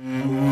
Música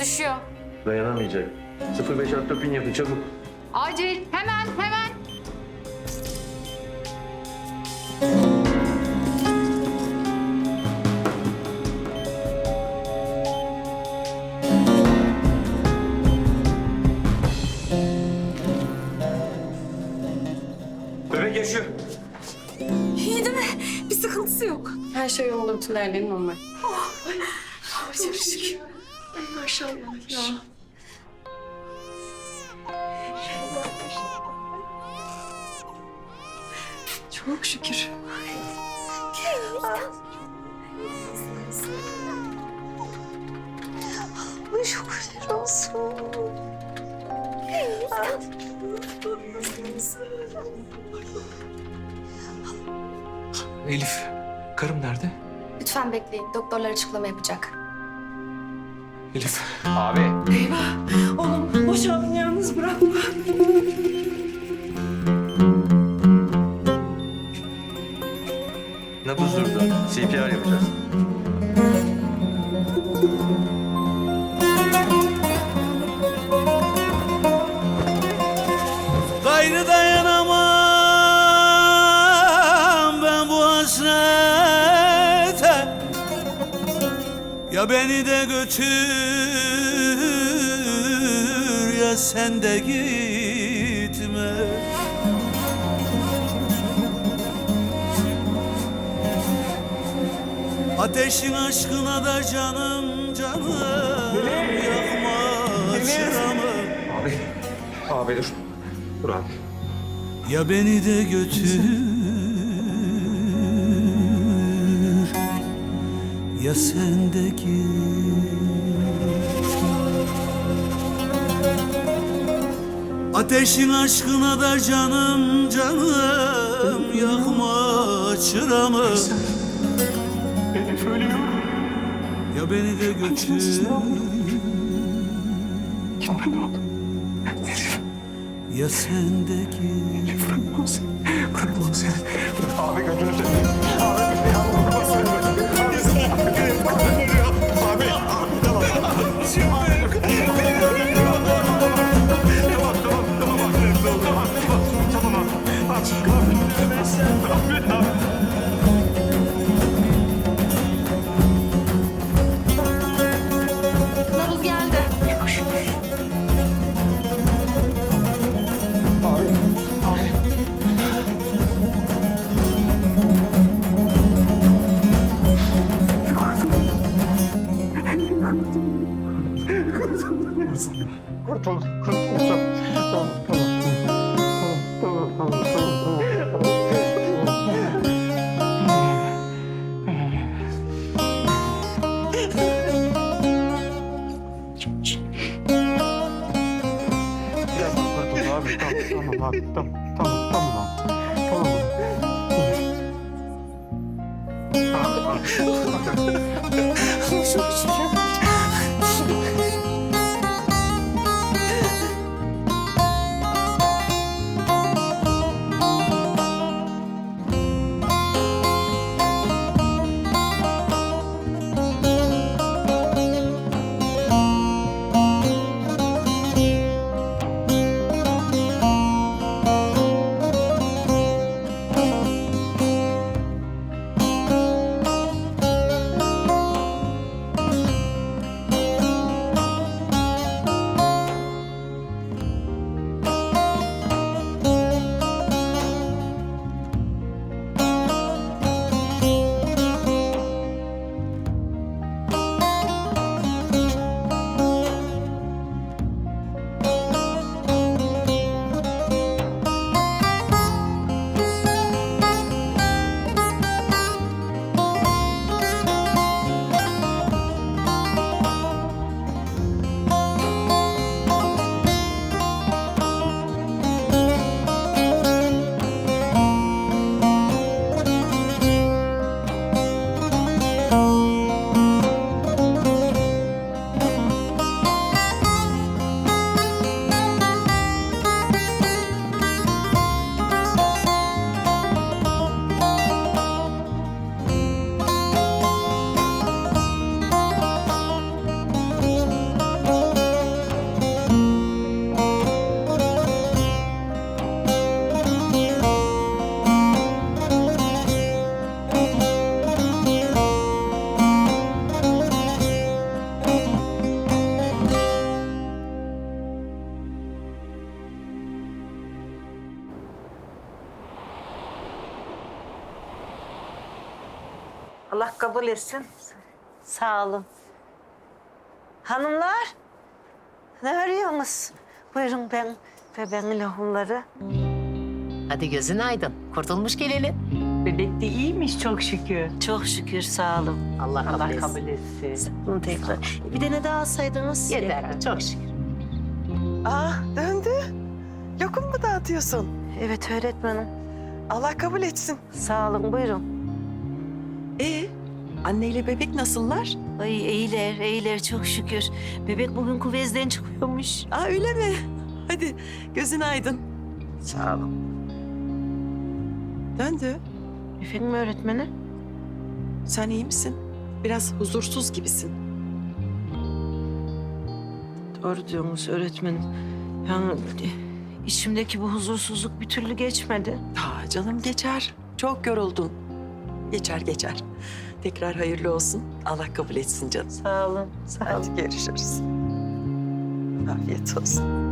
Düşüyor. Dayanamayacak. 05 alt doping yapın çabuk. Acil, hemen, hemen. Bebek yaşıyor. İyi değil mi? Bir sıkıntısı yok. Her şey yolunda, bütün değerlerin normal. Çok şükür. Maşallah ya. Çok şükür. Ay şükürler olsun. Elif, karım nerede? Lütfen bekleyin. Doktorlar açıklama yapacak. Elif. Abi. Oğlum boşa beni yalnız bırakma. Nabız durdu. CPR yapacağız. Ya beni de götür ya sen de gitme Ateşin aşkına da canım canım Yakma çıramı Abi. Abi dur. Dur abi. Ya beni de götür Ya sen de git Ateşin aşkına da canım canım Yakma çıramı. Ya beni de götür. Ya sen de git Bırakmam seni. Bırakmam seni. Abi götünü. Abi seni. 谢谢。Çok şükür. Allah kabul etsin. Sağ olun. Hanımlar, ne arıyorsunuz? Buyurun ben bebeğin lahumları. Hadi gözün aydın. Kurtulmuş geleli. Bebek de iyiymiş çok şükür. Çok şükür sağ olun. Allah kabul Allah etsin. kabul etsin. Bunu tekrar. Bir tane daha alsaydınız. Yeter. Çok şükür. Aa döndü. Lokum mu dağıtıyorsun? Evet öğretmenim. Allah kabul etsin. Sağ olun buyurun. Ee, anneyle bebek nasıllar? Ay iyiler, iyiler çok şükür. Bebek bugün kuvvezden çıkıyormuş. Aa öyle mi? Hadi gözün aydın. Sağ olun. Döndü. Efendim öğretmenim? Sen iyi misin? Biraz huzursuz gibisin. Doğru diyorsunuz öğretmenim. Yani içimdeki bu huzursuzluk bir türlü geçmedi. Aa canım geçer. Çok yoruldun. Geçer geçer. Tekrar hayırlı olsun. Allah kabul etsin canım. Sağ olun, sağ olun. Hadi görüşürüz. Afiyet olsun.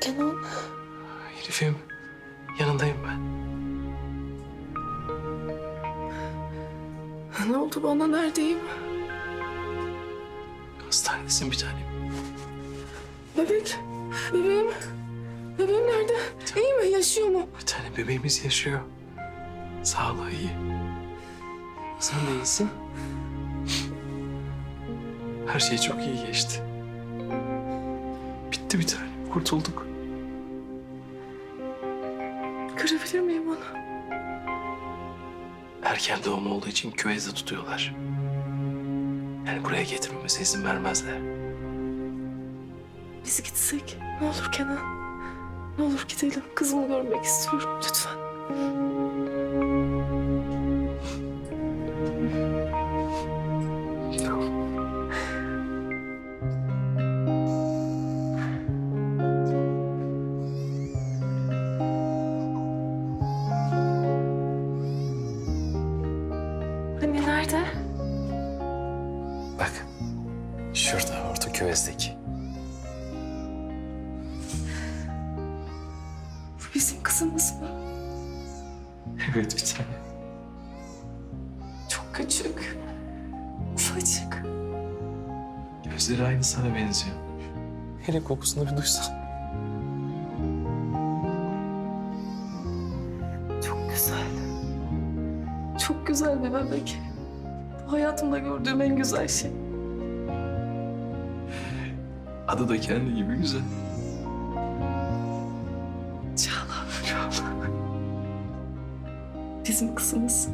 Kenan. Elif'im, yanındayım ben. Ne oldu bana? Neredeyim? Hastanedesin bir tanem. Bebek. Bebeğim. Bebeğim nerede? İyi mi? Yaşıyor mu? Bir tane bebeğimiz yaşıyor. Sağlığı iyi. Sen de iyisin. Her şey çok iyi geçti. Bitti bir tane. Kurtulduk. Görebilir miyim onu? Erken doğum olduğu için küvezde tutuyorlar. Yani buraya getirmemize izin vermezler. Biz gitsek. Ne olur Kenan. Ne olur gidelim. Kızımı görmek istiyorum. Lütfen. Bizim kızımız mı? Evet bir tane. Çok küçük. Ufacık. Gözleri aynı sana benziyor. Hele kokusunu bir duysan. Çok güzel. Çok güzel bir bebek. Hayatımda gördüğüm en güzel şey. Adı da kendi gibi güzel. Bizim kızımız.